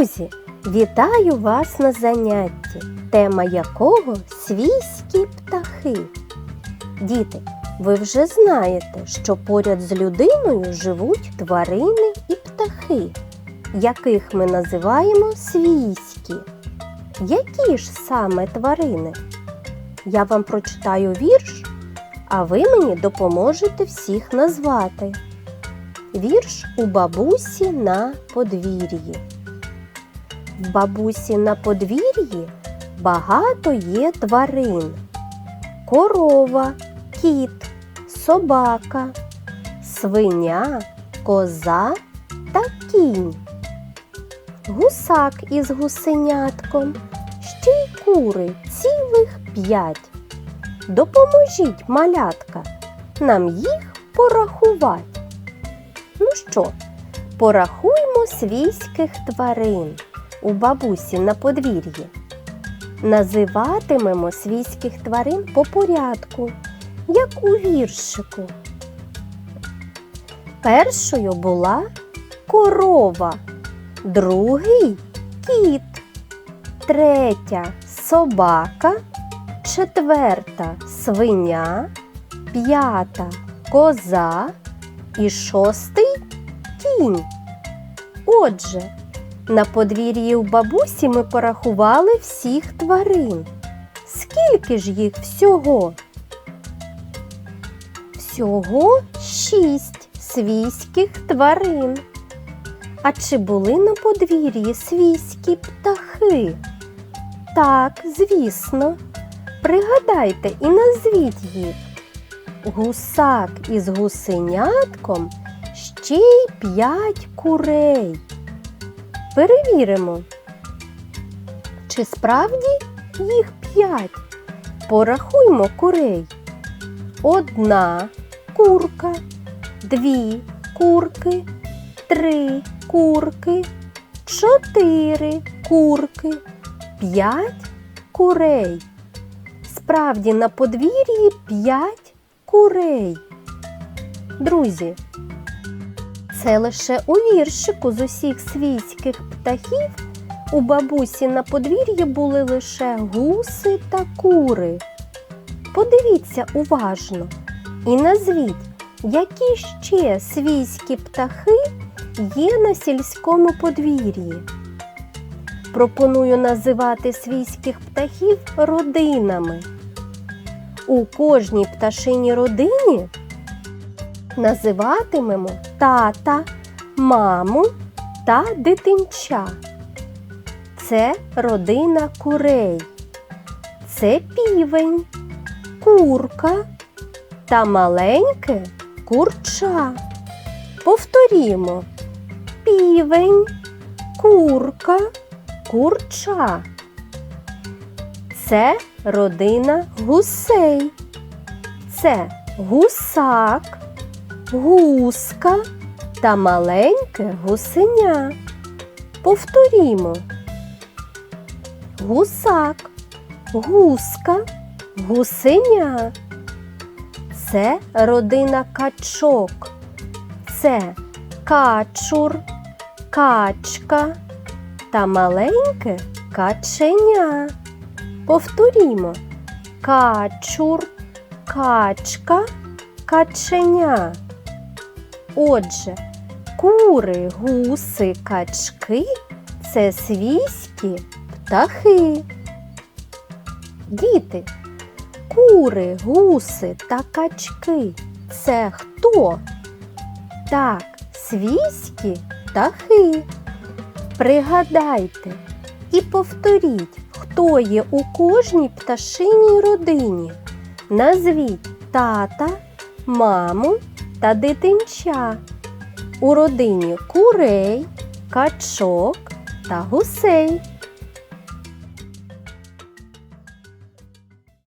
Друзі, вітаю вас на занятті, тема якого свійські птахи. Діти, ви вже знаєте, що поряд з людиною живуть тварини і птахи, яких ми називаємо свійські. Які ж саме тварини? Я вам прочитаю вірш, а ви мені допоможете всіх назвати. Вірш у бабусі на подвір'ї. В бабусі на подвір'ї багато є тварин. Корова, кіт, собака, свиня, коза та кінь. Гусак із гусенятком, ще й кури цілих п'ять. Допоможіть, малятка, нам їх порахувати. Ну що, порахуймо свійських тварин у бабусі на подвір'ї. Називатимемо свійських тварин по порядку, як у віршику. Першою була корова, другий кіт, третя собака, четверта свиня, п'ята коза і шостий кінь. Отже, на подвір'ї у бабусі ми порахували всіх тварин. Скільки ж їх всього? Всього шість свійських тварин. А чи були на подвір'ї свійські птахи? Так, звісно. Пригадайте і назвіть їх. Гусак із гусенятком ще й п'ять курей. Перевіримо, чи справді їх п'ять. Порахуймо курей. Одна курка, дві курки, три курки, чотири курки, п'ять курей. Справді на подвір'ї п'ять курей. Друзі, це лише у віршику з усіх свійських птахів у бабусі на подвір'ї були лише гуси та кури. Подивіться уважно і назвіть, які ще свійські птахи є на сільському подвір'ї. Пропоную називати свійських птахів родинами. У кожній пташиній родині називатимемо тата, маму та дитинча. Це родина курей. Це півень, курка та маленьке курча. Повторімо півень, курка, курча. Це родина гусей. Це гусак, гуска та маленьке гусеня. Повторімо. Гусак, гуска, гусеня. Це родина качок. Це качур, качка та маленьке каченя. Повторімо. Качур, качка, каченя. Отже, кури, гуси, качки це свійські птахи. Діти, кури, гуси та качки це хто? Так, свійські птахи. Пригадайте і повторіть, хто є у кожній пташиній родині. Назвіть тата, маму та дитинча. У родині курей, качок та гусей.